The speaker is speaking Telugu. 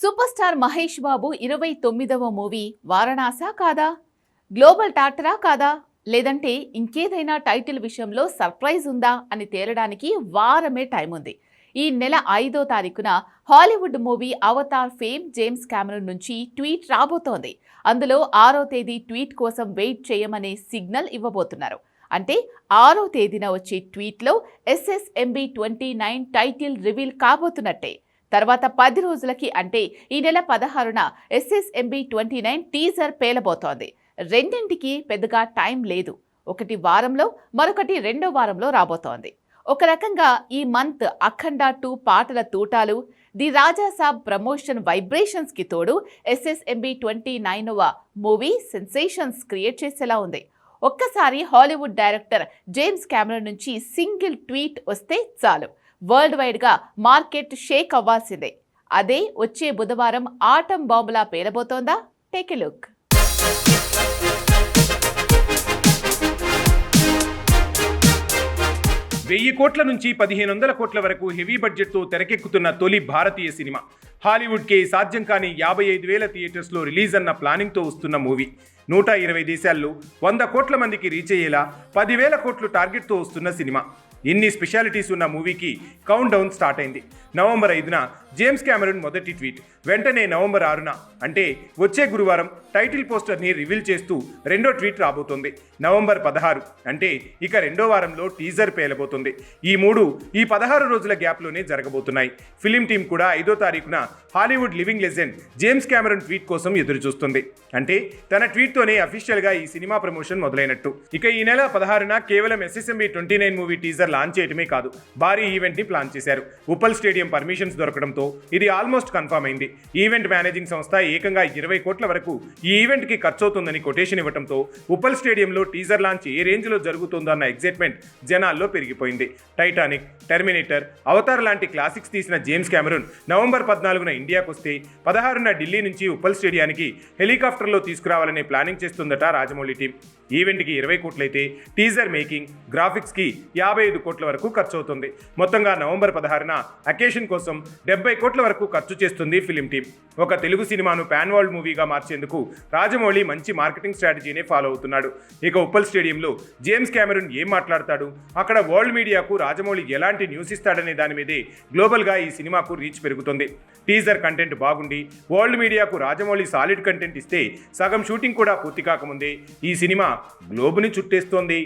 సూపర్ స్టార్ మహేష్ బాబు ఇరవై తొమ్మిదవ మూవీ వారణాసా కాదా? గ్లోబల్ టాటరా కాదా? లేదంటే ఇంకేదైనా టైటిల్ విషయంలో సర్ప్రైజ్ ఉందా అని తేలడానికి వారమే టైం ఉంది. ఈ నెల ఐదో తారీఖున Hollywood movie Avatar fame James Cameron నుంచి ట్వీట్ రాబోతోంది. అందులో ఆరో తేదీ ట్వీట్ కోసం వెయిట్ చేయమనే సిగ్నల్ ఇవ్వబోతున్నారు. అంటే ఆరో తేదీన వచ్చే ట్వీట్లో SSMB twenty nine title reveal కాబోతున్నట్టే. తర్వాత పది రోజులకి అంటే ఈ నెల పదహారున ఎస్ఎస్ఎంబి ట్వంటీ నైన్ టీజర్ పేలబోతోంది. రెండింటికి పెద్దగా టైం లేదు. ఒకటి వారంలో మరొకటి రెండో వారంలో రాబోతోంది. ఒక రకంగా ఈ మంత్ అఖండ టూ పాటల తూటాలు ది రాజాసాబ్ ప్రమోషన్ వైబ్రేషన్స్కి తోడు ఎస్ఎస్ఎంబి ట్వంటీ నైన్వ మూవీ సెన్సేషన్స్ క్రియేట్ చేసేలా ఉంది. ఒక్కసారి హాలీవుడ్ డైరెక్టర్ జేమ్స్ కెమెరా నుంచి సింగిల్ ట్వీట్ వస్తే చాలు. వరల్డ్ వైడ్గా మార్కెట్ షేక్ అవ్వాల్సిందే. అదే వచ్చే బుధవారం ఆటం బాంబులా పేలబోతోందా? Take a look. వెయ్యి కోట్ల నుంచి పదిహేను వందల కోట్ల వరకు హెవీ బడ్జెట్తో తెరకెక్కుతున్న తొలి భారతీయ సినిమా. హాలీవుడ్కి సాధ్యం కాని యాభై ఐదు వేల థియేటర్స్లో రిలీజ్ అన్న ప్లానింగ్తో వస్తున్న మూవీ. నూట ఇరవై దేశాల్లో వంద కోట్ల మందికి రీచ్ అయ్యేలా పదివేల కోట్లు టార్గెట్తో వస్తున్న సినిమా. ఇన్ని స్పెషాలిటీస్ ఉన్న మూవీకి కౌంట్ డౌన్ స్టార్ట్ అయింది. నవంబర్ ఐదున జేమ్స్ క్యామెరూన్ మొదటి ట్వీట్ వెంటనే నవంబర్ ఆరున అంటే వచ్చే గురువారం టైటిల్ పోస్టర్ని రివీల్ చేస్తూ రెండో ట్వీట్ రాబోతోంది. నవంబర్ పదహారు అంటే ఇక రెండో వారంలో టీజర్ పేలబోతుంది. ఈ మూడు ఈ పదహారు రోజుల గ్యాప్లోనే జరగబోతున్నాయి. ఫిలిం టీం కూడా ఐదో తారీఖున Hollywood living legend James Cameron tweet కోసం ఎదురుచూస్తుంది. అంటే తన ట్వీట్తోనే అఫీషియల్గా ఈ సినిమా ప్రమోషన్ మొదలైనట్టు. ఇక ఈ నెల పదహారున కేవలం SSMB twenty nine movie teaser launch చేయటమే కాదు భారీ ఈవెంట్ని ప్లాన్ చేశారు. ఉప్పల్ స్టేడియం పర్మిషన్స్ దొరకడంతో ఇది ఆల్మోస్ట్ కన్ఫర్మ్ అయింది. ఈవెంట్ మేనేజింగ్ సంస్థ ఏకంగా ఇరవై కోట్ల వరకు ఈ ఈవెంట్కి ఖర్చు అవుతుందని కొటేషన్ ఇవ్వడంతో ఉప్పల్ స్టేడియంలో టీజర్ లాంచ్ ఏ రేంజ్లో జరుగుతుందో అన్న ఎగ్జైట్మెంట్ జనాల్లో పెరిగిపోయింది. టైటానిక్ టెర్మినేటర్ అవతార్ లాంటి క్లాసిక్స్ తీసిన జేమ్స్ కెమెరూన్ నవంబర్ పద్నాలుగున ఇండియాకు వస్తే పదహారున ఢిల్లీ నుంచి ఉప్పల్ స్టేడియానికి హెలికాప్టర్లో తీసుకురావాలనే ప్లానింగ్ చేస్తుందట రాజమౌళి టీం. ఈవెంట్కి ఇరవై కోట్లయితే టీజర్ మేకింగ్ గ్రాఫిక్స్కి యాభై ఐదు కోట్ల వరకు ఖర్చు అవుతుంది మొత్తంగా నవంబర్ పదహారున అకేషన్ కోసం డెబ్బై కోట్ల వరకు ఖర్చు చేస్తుంది ఫిలిం టీం. ఒక తెలుగు సినిమాను పాన్ వరల్డ్ మూవీగా మార్చేందుకు రాజమౌళి మంచి మార్కెటింగ్ స్ట్రాటజీనే ఫాలో అవుతున్నాడు. ఇక ఉప్పల్ స్టేడియంలో జేమ్స్ కెమెరూన్ ఏం మాట్లాడతాడు? అక్కడ వరల్డ్ మీడియాకు రాజమౌళి ఎలాంటి న్యూస్ ఇస్తాడనే దాని మీదే గ్లోబల్గా ఈ సినిమాకు రీచ్ పెరుగుతుంది. టీజర్ కంటెంట్ బాగుండి వరల్డ్ మీడియాకు రాజమౌళి సాలిడ్ కంటెంట్ ఇస్తే సగం షూటింగ్ కూడా పూర్తి కాకముందే ఈ సినిమా గ్లోబుని చుట్టేస్తోంది.